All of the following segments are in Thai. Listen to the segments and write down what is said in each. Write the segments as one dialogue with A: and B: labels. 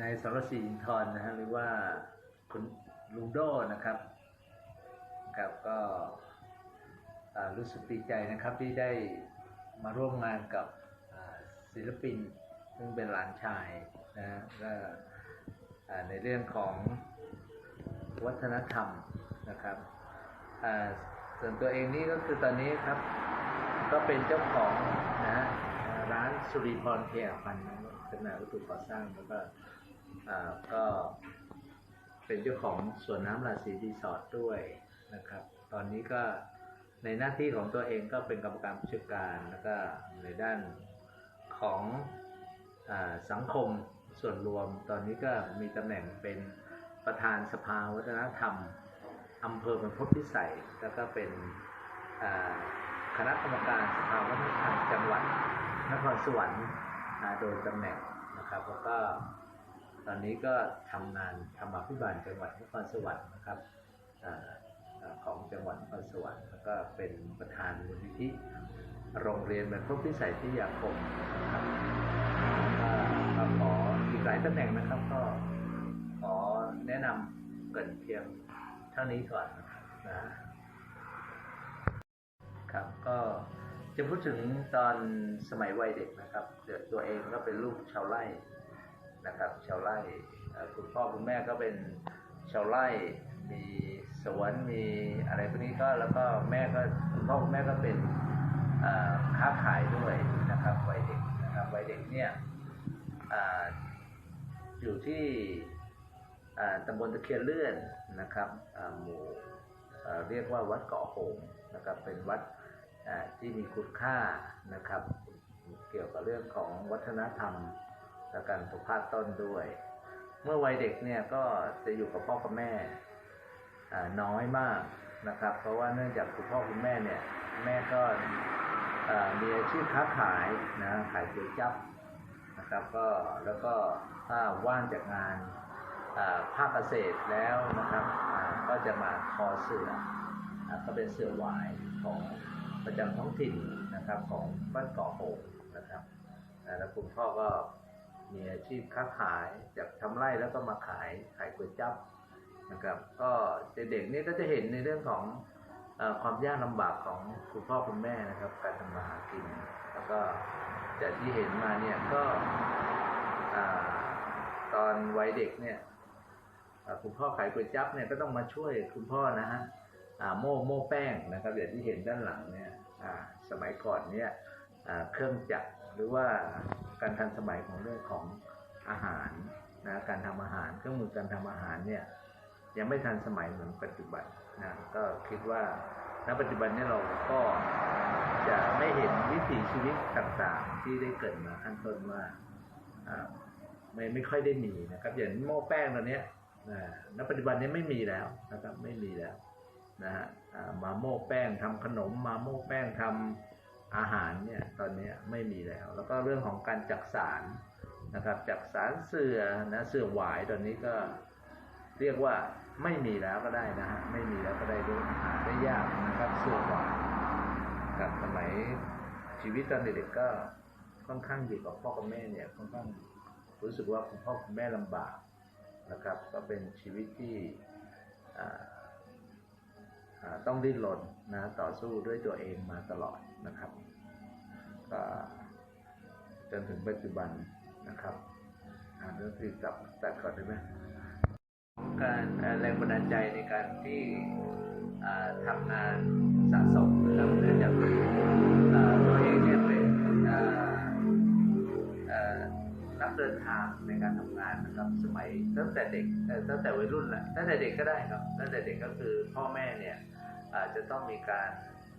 A: นายสรศรีอินทร์นะฮะหรือว่าคุณลุงโดนะครับครับก็รู้สึกดีใจนะครับที่ได้มาร่วมงานกับศิลปิน ซึ่งเป็นหลานชายนะฮะก็ในเรื่องของวัฒนธรรมนะครับส่วนตัวเองนี่ก็คือตอนนี้ครับ ก็เป็นเจ้าของนะร้านสุริพรเทียพันธ์ จำหน่ายวัตถุก่อสร้างแล้วก็อ่าก็เป็นเจ้าของสวนน้ำราศีรีสอร์ทด้วยนะครับ ตอนนี้ก็ในหน้าที่ของตัวเองก็เป็นกรรมการผู้จัดการแล้วก็ในด้านของอาสังคมส่วนรวม ตอนนี้ก็มีตำแหน่งเป็นประธานสภาวัฒนธรรมอำเภอบรรพตพิสัยแล้วก็เป็นอ่าคณะกรรมการสภาวัฒนธรรมจังหวัดนครสวรรค์ อ่าโดยตำแหน่งนะครับ แล้วก็ตอนนี้ก็ทำงานธรรมาภิบาลจังหวัดนครสวรรค์นะครับออของจังหวัดนครสวรรค์แล้วก็เป็นประธานมูลนิธิโรงเรียนบรรพตพิสัยที่ยาคมนะครับก็ก็ขออีกหลายตำแหน่งนะครับก็ขอแนะนำเกรินเพียงเท่านี้ก่อนนะครับนะครับก็ จะพูดถึงตอนสมัยวัยเด็กนะครับเกิดตัวเองก็เป็นลูกชาวไร่นะครับ ชาวไร่คุณพ่อคุณแม่ก็เป็นชาวไร่มีสวนมีอะไรพวกนี้ก็แล้วก็แม่ก็คุณพ่อคุณแม่ก็เป็นค้าขายด้วยนะครับวัยเด็กนะครับวัยเด็กเนี่ยออยู่ที่ตำบลตะเคียนเลื่อนนะครับหมู่เรียกว่าวัดเกาะหงนะครับเป็นวัด ที่มีคุณค่านะครับ เกี่ยวกับเรื่องของวัฒนธรรมและการปลูกพต้นด้วย เมื่อวัยเด็กเนี่ยก็จะอยู่กับพ่อกับแม่น้อยมากนะครับ เพราะว่าเนื่องจากคุณพ่อคุณแม่เนี่ยแม่ก็มีอาชีพค้าขายนะขายก๋วยจั๊บนะครับก็แล้วก็ถ้าว่างจากงานภาคเกษตรแล้วนะครับก็จะมาทอเสือก็เป็นเสือหวายของ ประจำท้องถิ่นนะครับของบ้านเกาะโหงนะครับแล้วคุณพ่อก็มีอาชีพค้าขายจากทำไร่แล้วก็มาขายขายก๋วยจั๊บนะครับ ก็เด็กๆนี่ก็จะเห็นในเรื่องของอความยากลำบากของคุณพ่อคุณแม่นะครับ การทำมาหากิน แล้วก็จากที่เห็นมาเนี่ยก็อตอนวัยเด็กเนี่ยคุณพ่อขายก๋วยจั๊บเนี่ยก็ต้องมาช่วยคุณพ่อนะฮะ โม่โม่แป้งนะครับอย่างที่เห็นด้านหลังเนี่ยสมัยก่อนเนี่ยเครื่องจักรหรือว่าการทันสมัยของเรื่องของอาหารนะการทำอาหารเครื่องมือการทำอาหารเนี่ยยังไม่ทันสมัยเหมือนปัจจุบันนะก็คิดว่าณปัจจุบันนี่ยเราก็จะไม่เห็นวิถีชีวิตต่างๆ ที่ได้เกิดมาขั้นต้นว่าไม่ไม่ค่อยได้มีนะครับอย่างหม้อแป้งตอนเนี้ยนะณปัจจุบันนี้ไม่มีแล้วนะครับไม่มีแล้ว นะฮะมาโม่แป้งทำขนม มาโม่แป้งทำอาหารเนี่ยตอนนี้ไม่มีแล้ว แล้วก็เรื่องของการจักสารนะครับจักสารเสือนะเสือหวายตอนนี้ก็เรียกว่าไม่มีแล้วก็ได้นะฮะไม่มีแล้วก็ได้ด้วยหาได้ยากนะครับเสือหวายครับสมัยชีวิตตอนเด็กๆก็ค่อนข้างอยู่กับพ่อกับแม่เนี่ยค่อนข้างรู้สึกว่าคุณพ่อคุณแม่ลำบากนะครับ ก็เป็นชีวิตที่อ่า ต้องดิ้นรนนะต่อสู้ด้วยตัวเองมาตลอดนะครับก็จนถึงปัจจุบันนะครับอ่านเรื่องที่ตับตัดก่อนได้ไหมการแรงบันดาลใจในการที่ทำงานสะสมนะครับเนื่องจากอ่าตัวเองเนี่ยเป็น นักเดินทางในการทำงานนะครับ สมัยตั้งแต่เด็กตั้งแต่วัยรุ่นแหละตั้งแต่เด็กก็ได้ครับตั้งแต่เด็กก็คือพ่อแม่เนี่ยอาจจะต้องมีการ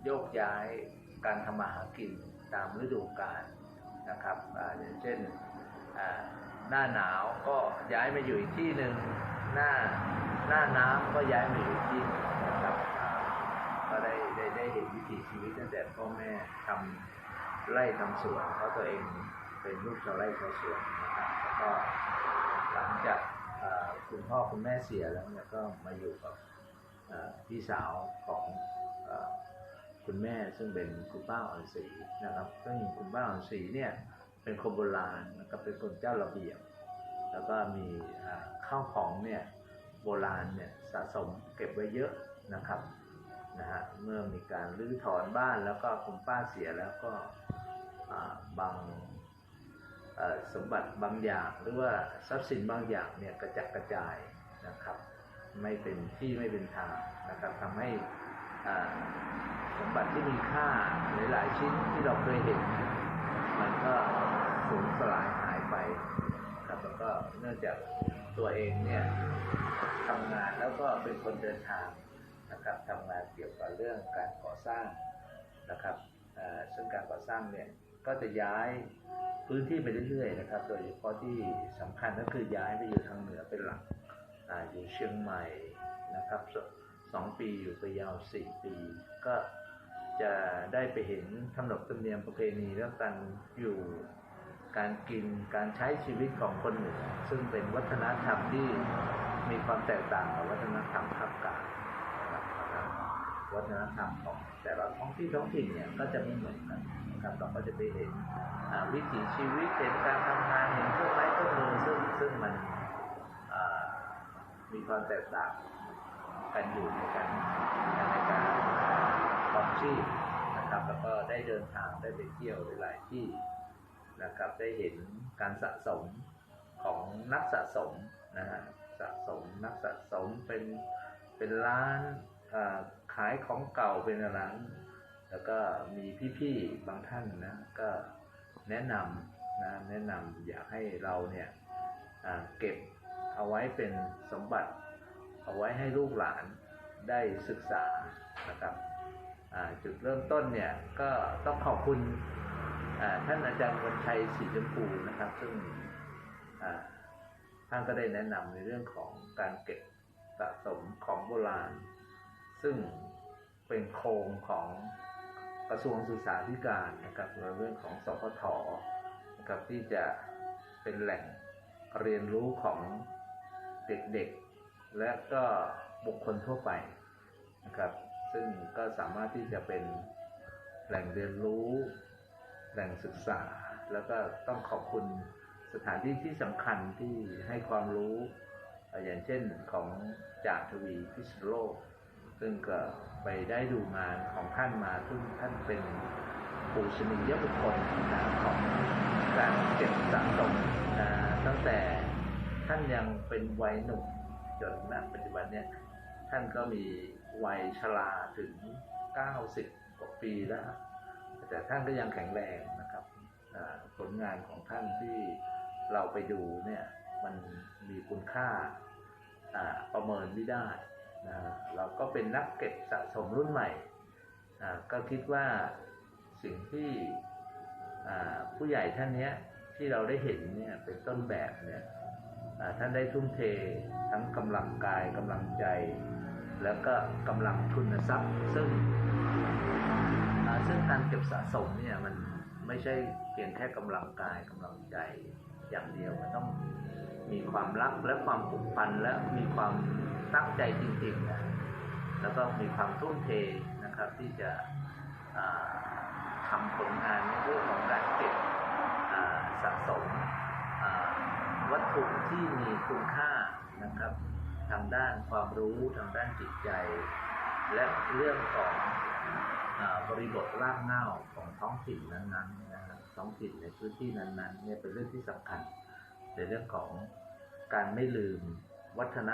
A: โยกย้ายการทำมาหากินตามฤดูกาลนะครับอย่างเช่นหน้าหนาวก็ย้ายมาอยู่อีกที่หนึ่งหน้าหน้าน้ำก็ย้ายมาอยู่อีกที่นะครับอ่าก็ได้ได้ได้เห็นวิถีชีวิตตั้งแต่พ่อแม่ทำไร่ทำสวนเพราะตัวเองเป็นลูกชาวไร่ชาวสวน ก็หลังจากคุณพ่อคุณแม่เสียแล้วเนี่ยก็มาอยู่กับพี่สาวของอคุณแม่ซึ่งเป็นคุณป้าอ่อนศรีนะครับซึ่งคุณป้าอ่อนศรีเนี่ยเป็นคนโบราณนะครับเป็นคนเจ้าระเบียบ แล้วก็มีข้าวของเนี่ยโบราณเนี่ยสะสมเก็บไว้เยอะนะครับนะฮะเมื่อมีการรื้อถอนบ้านแล้วก็คุณป้าเสียแล้วก็บาง สมบัติบางอย่างหรือว่าทรัพย์สินบางอย่างเนี่ยกระจัดกระจายนะครับ ไม่เป็นที่ไม่เป็นทางนะครับทำให้สมบัติที่มีค่าหลายๆชิ้นที่เราเคยเห็น มันก็สูญสลายหายไปครับแล้วก็เนื่องจากตัวเองเนี่ยทำงานแล้วก็เป็นคนเดินทางนะครับทำงานเกี่ยวกับเรื่องการก่อสร้างนะครับเออซึ่งการก่อสร้างเนี่ยก็จะย้าย พื้นที่ไปเรื่อยๆนะครับ โดยเฉพาะที่สำคัญก็คือย้ายไปอยู่ทางเหนือเป็นหลักออยู่เชียงใหม่นะครับสองปีอยู่ไปยาวสี่ปี ก็จะได้ไปเห็นขนบธรรมเนียมประเพณีเรื่องการอยู่การกินการใช้ชีวิตของคนเหนือซึ่งเป็นวัฒนธรรมที่มีความแตกต่างกับวัฒนธรรมภาคกลางวัฒนธรรมของแต่ละท้องที่ท้องถิ่นเนี่ยก็จะไม่เหมือนกัน นะครับเราก็จะไปเห็นวิถีชีวิตเห็นการทำงานเห็นเครื่องไม้เครื่องมือซึ่งซึ่งมันมีความแตกต่างกันอยู่ในการในการความชีพนะครับแล้วก็ได้เดินทางได้ไปเที่ยวหลายที่นะครับได้เห็นการสะสมของนักสะสมนะฮะสะสมนักสะสมเป็นเป็นร้านขายของเก่าเป็นร้าน แล้วก็มีพี่ๆบางท่านนะก็แนะนำนะแนะนำอยากให้เราเนี่ยเก็บเอาไว้เป็นสมบัติ เอาไว้ให้ลูกหลานได้ศึกษานะครับจุดเริ่มต้นเนี่ยก็ต้องขอบคุณท่านอาจารย์วันชัยศรีชมพูนะครับ ซึ่งท่านก็ได้แนะนำในเรื่องของการเก็บสะสมของโบราณ ซึ่งเป็นโครงของ กระทรวงศึกษาธิการนะครับในเรื่องของสพทนะครับที่จะเป็นแหล่งเรียนรู้ของเด็กๆ และก็บุคคลทั่วไปนะครับซึ่งก็สามารถที่จะเป็นแหล่งเรียนรู้ แหล่งศึกษา แล้วก็ต้องขอบคุณสถานที่ที่สำคัญที่ให้ความรู้ อย่างเช่นของจ่าทวีพิษณุโลก ซึ่งก็ ไปได้ดูงานของท่านมาซึ่งท่านเป็นปูชนียบุคคลนะของการเก็บสะสมนะตั้งแต่ท่านยังเป็นวัยหนุ่มจนณปัจจุบันเนี่ยท่านก็มีวัยชราถึง 90 กว่าปีแล้ว แต่ท่านก็ยังแข็งแรงนะครับผลงานของท่านที่เราไปดูเนี่ยมันมีคุณค่าประเมินไม่ได้ นะเราก็เป็นนักเก็บสะสมรุ่นใหม่อ่าก็คิดว่าสิ่งที่ผู้ใหญ่ท่านนี้ที่เราได้เห็นเนี่ยเป็นต้นแบบเนี่ยท่านได้ทุ่มเททั้งกำลังกายกำลังใจ แล้วก็กำลังทุนทรัพย์ ซึ่งซึ่งการเก็บสะสมเนี่ยมันไม่ใช่เพียงแค่กำลังกายกำลังใจอย่างเดียวมันต้อง มีความรักและความผูกพันและมีความตั้งใจจริงๆนะแล้วก็มีความทุ่มเทนะครับที่จะทำผลงานในเรื่องของการเก็บสะสมวัตถุที่มีคุณค่านะครับทางด้านความรู้ทางด้านจิตใจ และเรื่องของอบริบทรากเหง้าของท้องถิ่นนั้นๆนะครับท้องถิ่นในพื้นที่นั้นๆเนี่ยเป็นเรื่องที่สำคัญ ในเรื่องของการไม่ลืมวัฒน